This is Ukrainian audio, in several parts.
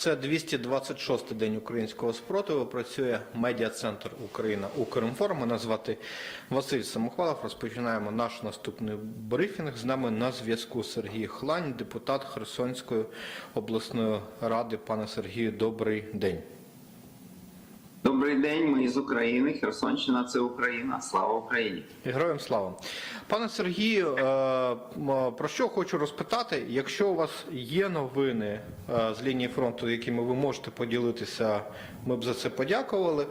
Це 226-й день українського спротиву. Працює медіа-центр Україна Укрінформ. Мене звати Василь Самохвалов. Розпочинаємо наш наступний брифінг. З нами на зв'язку Сергій Хлань, депутат Херсонської обласної ради. Пане Сергію, добрий день. Добрий день, ми з України. Херсонщина це Україна. Слава Україні! Героям слава. Пане Сергію, е, про що хочу розпитати? Якщо у вас є новини е, з лінії фронту, якими ви можете поділитися, ми б за це подякували.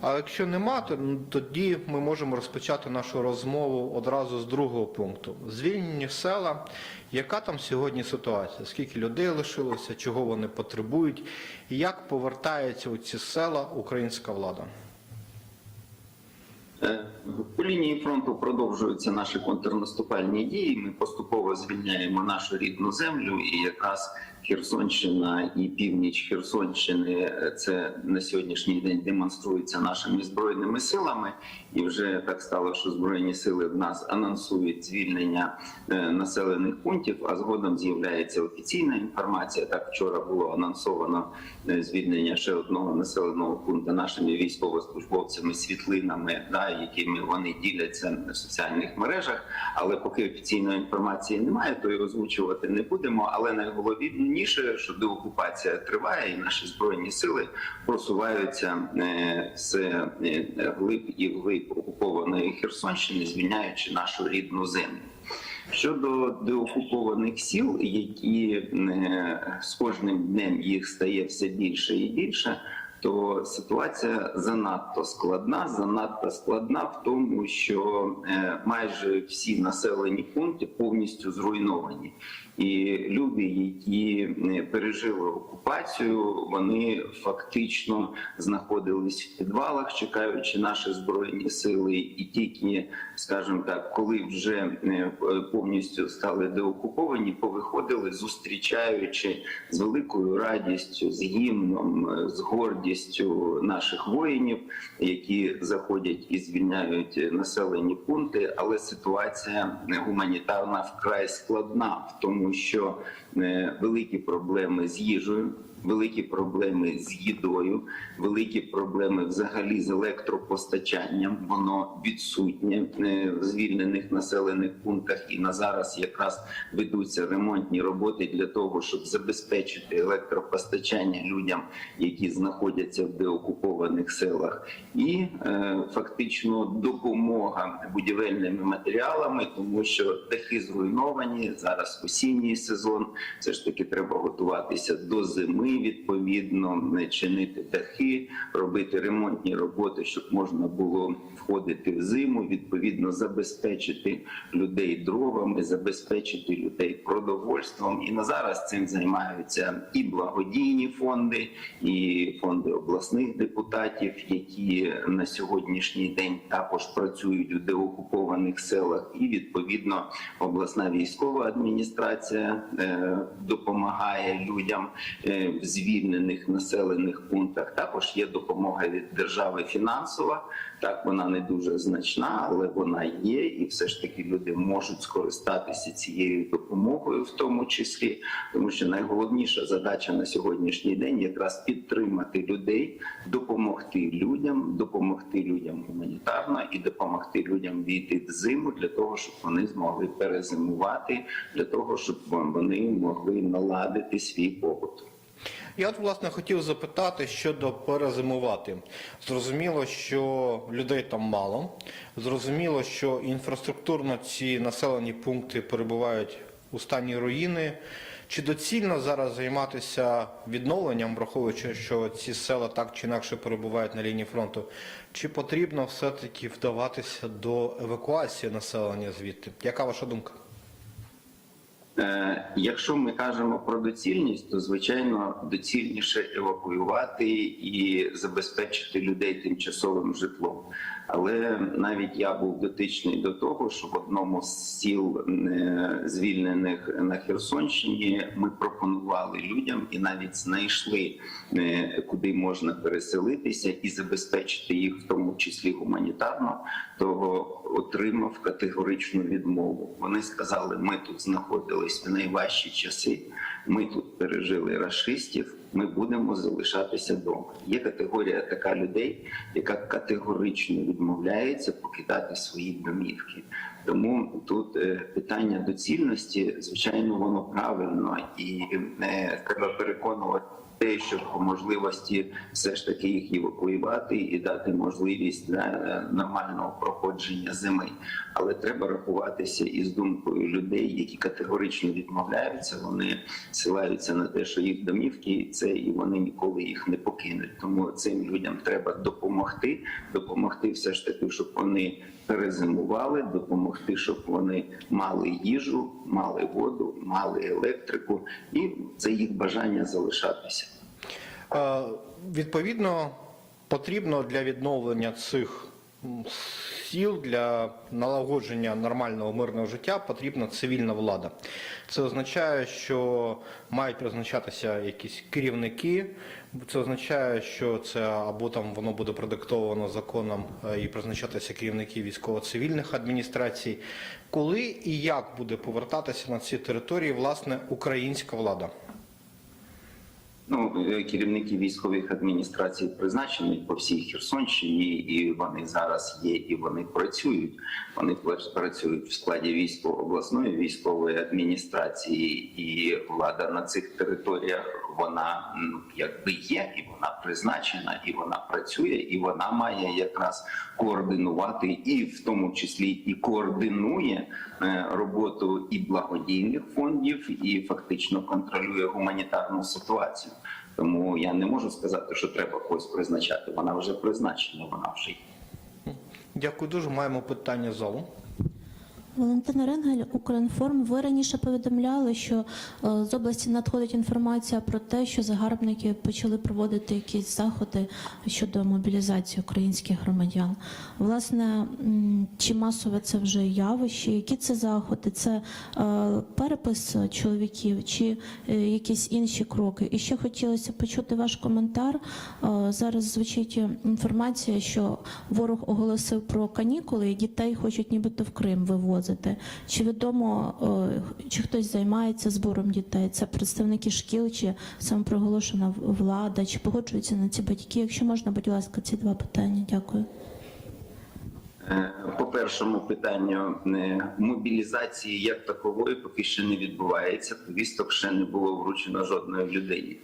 А якщо нема, то ну, тоді ми можемо розпочати нашу розмову одразу з другого пункту. Звільнені села. Яка там сьогодні ситуація? Скільки людей лишилося, чого вони потребують, і як повертається у ці села українська влада? По лінії фронту продовжуються наші контрнаступальні дії. Ми поступово звільняємо нашу рідну землю, і якраз Херсонщина і північ Херсонщини е, це на сьогоднішній день демонструється нашими збройними силами. І вже так стало, що збройні сили в нас анонсують звільнення е, населених пунктів. А згодом з'являється офіційна інформація. Так вчора було анонсовано е, звільнення ще одного населеного пункту нашими військовослужбовцями, світлинами, да, якими вони діляться в соціальних мережах. Але поки офіційної інформації немає, то і озвучувати не будемо. Але найголовніше, що деокупація триває, і наші збройні сили просуваються е, все е, глиб і вглиб окупованої Херсонщини, звільняючи нашу рідну землю. Щодо деокупованих сіл, які е, з кожним днем їх стає все більше і більше, то ситуація занадто складна. Занадто складна в тому, що е, майже всі населені пункти повністю зруйновані. І люди, які е, пережили окупацію, вони фактично знаходились в підвалах, чекаючи наші збройні сили, і тільки, скажімо так, коли вже е, повністю стали деокуповані, повиходили, зустрічаючи з великою радістю, з гімном, з гордістю наших воїнів, які заходять і звільняють населені пункти. Але ситуація гуманітарна вкрай складна в тому, що великі проблеми з їжею. Великі проблеми з їдою, великі проблеми взагалі з електропостачанням. Воно відсутнє е, в звільнених населених пунктах. І на зараз якраз ведуться ремонтні роботи для того, щоб забезпечити електропостачання людям, які знаходяться в деокупованих селах, і е, фактично допомога будівельними матеріалами, тому що дахи зруйновані зараз осінній сезон. Все ж таки треба готуватися до зими. Відповідно, не чинити дахи, робити ремонтні роботи, щоб можна було входити в зиму. Відповідно, забезпечити людей дровами, забезпечити людей продовольством. І на зараз цим займаються і благодійні фонди, і фонди обласних депутатів, які на сьогоднішній день також працюють у деокупованих селах, і відповідно обласна військова адміністрація е, допомагає людям е, в звільнених населених пунктах. Також є допомога від держави фінансова. Так вона не дуже значна, але вона є, і все ж таки люди можуть скористатися цією допомогою, в тому числі, тому що найголовніша задача на сьогоднішній день якраз підтримати людей, допомогти людям, допомогти людям гуманітарно і допомогти людям війти в зиму для того, щоб вони змогли перезимувати, для того, щоб вони могли наладити свій побут. Я от власне хотів запитати щодо перезимувати. Зрозуміло, що людей там мало. Зрозуміло, що інфраструктурно ці населені пункти перебувають у стані руїни. Чи доцільно зараз займатися відновленням, враховуючи, що ці села так чи інакше перебувають на лінії фронту? Чи потрібно все-таки вдаватися до евакуації населення звідти? Яка ваша думка? Е, Якщо ми кажемо про доцільність, то звичайно доцільніше евакуювати і забезпечити людей тимчасовим житлом. Але навіть я був дотичний до того, що в одному з сіл е, звільнених на Херсонщині ми пропонували людям і навіть знайшли е, куди можна переселитися і забезпечити їх, в тому числі гуманітарно, то отримав категоричну відмову. Вони сказали, ми тут знаходились в найважчі часи ми тут пережили расистів, ми будемо залишатися вдома. Є категорія така людей, яка категорично відмовляється покидати свої домівки. Тому тут е, питання доцільності, звичайно, воно правильно і е, треба переконувати. Те, що по можливості все ж таки їх евакуювати і дати можливість е, нормального проходження зими, але треба рахуватися із думкою людей, які категорично відмовляються. Вони силаються на те, що їх домівки це і вони ніколи їх не покинуть. Тому цим людям треба допомогти, допомогти все ж таки, щоб вони перезимували, допомогти, щоб вони мали їжу, мали воду, мали електрику, і це їх бажання залишатися. Е, Відповідно, потрібно для відновлення цих сіл для налагодження нормального мирного життя потрібна цивільна влада. Це означає, що мають призначатися якісь керівники. Це означає, що це або там воно буде продиктовано законом е, і призначатися керівники військово-цивільних адміністрацій. Коли і як буде повертатися на ці території власне українська влада? Ну, е, керівники військових адміністрацій призначені по всій Херсонщині, і вони зараз є, і вони працюють. Вони працюють в складі військово обласної військової адміністрації, і влада на цих територіях вона ну, якби є, і вона призначена, і вона працює, і вона має якраз координувати, і в тому числі і координує е, роботу і благодійних фондів, і фактично контролює гуманітарну ситуацію. Тому я не можу сказати, що треба когось призначати. Вона вже призначена, вона вже є. Дякую дуже. Маємо питання залу. Валентина Ренгель, Укрінформ. Ви раніше повідомляли, що е, з області надходить інформація про те, що загарбники почали проводити якісь заходи щодо мобілізації українських громадян. Власне, чи масове це вже явище? Які це заходи? Це е, перепис чоловіків чи е, якісь інші кроки? І ще хотілося почути ваш коментар. Зараз звучить інформація, що ворог оголосив про канікули, і дітей хочуть нібито в Крим вивозити. Чи відомо, е, чи хтось займається збором дітей? Це представники шкіл, чи самопроголошена влада, чи погоджуються на ці батьки? Якщо можна, будь ласка, ці два питання. Дякую. Е, По першому питанню е, мобілізації як такової поки що не відбувається. Повісток ще не було вручено жодної людині.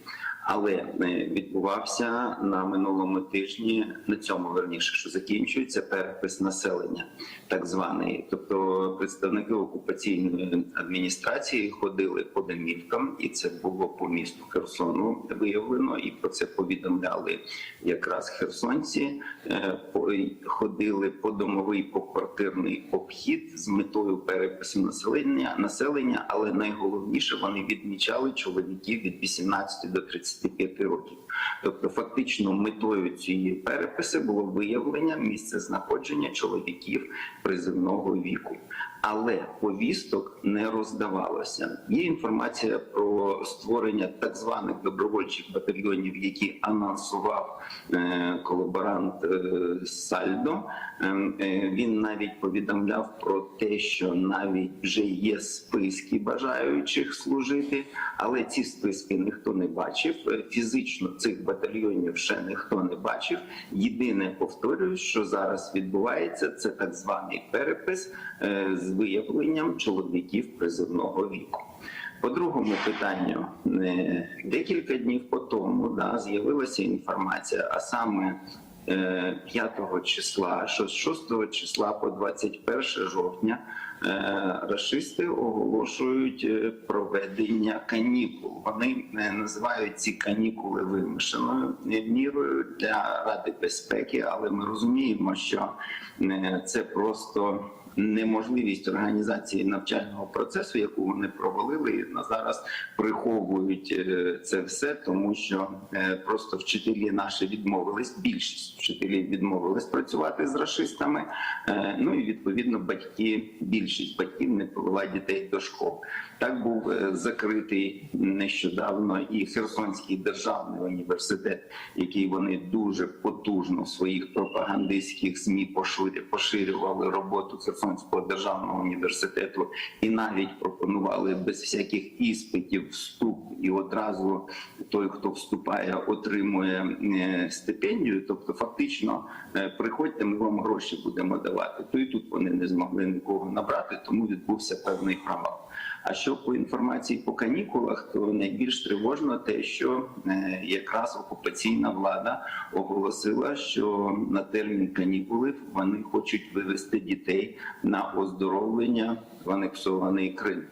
Але відбувався на минулому тижні, на цьому верніше, що закінчується перепис населення, так званий. Тобто представники окупаційної адміністрації ходили по домівкам, і це було по місту Херсону виявлено, і про це повідомляли якраз херсонці. Е, Ходили по домовий поквартирний обхід з метою перепису населення населення, але найголовніше вони відмічали чоловіків від 18 до 35 років. Тобто, фактично, метою цієї переписи було виявлення місця знаходження чоловіків призивного віку. Але повісток не роздавалося. Є інформація про створення так званих добровольчих батальйонів, які анонсував е, колаборант е, Сальдо. Е, він навіть повідомляв про те, що навіть вже є списки бажаючих служити, але ці списки ніхто не бачив. Фізично цих батальйонів ще ніхто не бачив. Єдине повторюю, що зараз відбувається, це так званий перепис з виявленням чоловіків призивного віку. По другому питанню, е, декілька днів по тому да, з'явилася інформація, а саме е, 5 числа, 6 числа по 21 жовтня е, рашисти оголошують е, проведення канікул. Вони е, називають ці канікули вимушеною мірою для Ради безпеки, але ми розуміємо, що е, це просто неможливість організації навчального процесу, яку вони провалили, на зараз приховують е, це все, тому що е, просто вчителі наші відмовились. Більшість вчителів відмовились працювати з расистами. Е, Ну і відповідно батьки, більшість батьків не повела дітей до школ. Так був закритий нещодавно і Херсонський державний університет, який вони дуже потужно в своїх пропагандистських змі поширювали роботу Херсонського Херсонського державного університету і навіть пропонували без всяких іспитів вступ, і одразу той, хто вступає, отримує е, стипендію. Тобто, фактично, е, приходьте, ми вам гроші будемо давати. То і тут вони не змогли нікого набрати, тому відбувся певний провал. А що по інформації по канікулах, то найбільш тривожно те, що е, якраз окупаційна влада оголосила, що на термін канікули вони хочуть вивести дітей на оздоровлення в анексований Крим.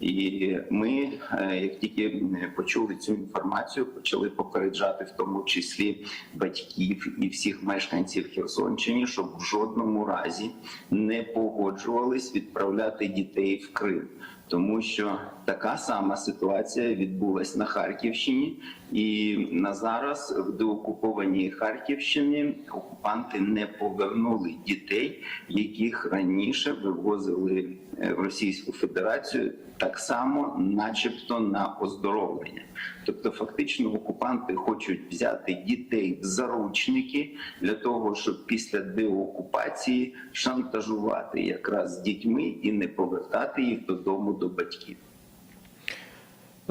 І ми, е, як тільки е, почули цю інформацію, почали попереджати, в тому числі батьків і всіх мешканців Херсонщини, щоб в жодному разі не погоджувались відправляти дітей в Крим. Тому що така сама ситуація відбулась на Харківщині, і на зараз в деокупованій Харківщині окупанти не повернули дітей, яких раніше вивозили е, в Російську Федерацію, так само, начебто, на оздоровлення. Тобто, фактично, окупанти хочуть взяти дітей в заручники для того, щоб після деокупації шантажувати якраз дітьми і не повертати їх додому до батьків.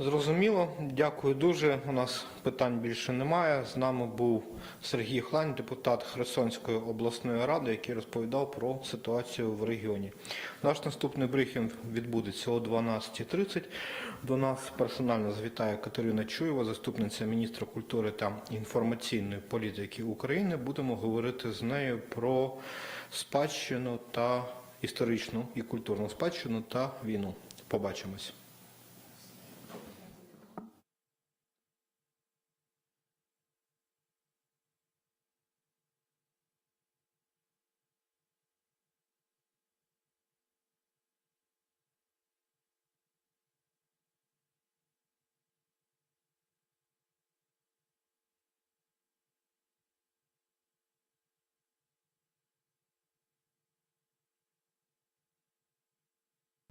Зрозуміло, дякую дуже. У нас питань більше немає. З нами був Сергій Хлань, депутат Херсонської обласної ради, який розповідав про ситуацію в регіоні. Наш наступний брифінг відбудеться о 12.30. До нас персонально завітає Катерина Чуєва, заступниця міністра культури та інформаційної політики України. Будемо говорити з нею про спадщину та історичну і культурну спадщину та війну. Побачимось.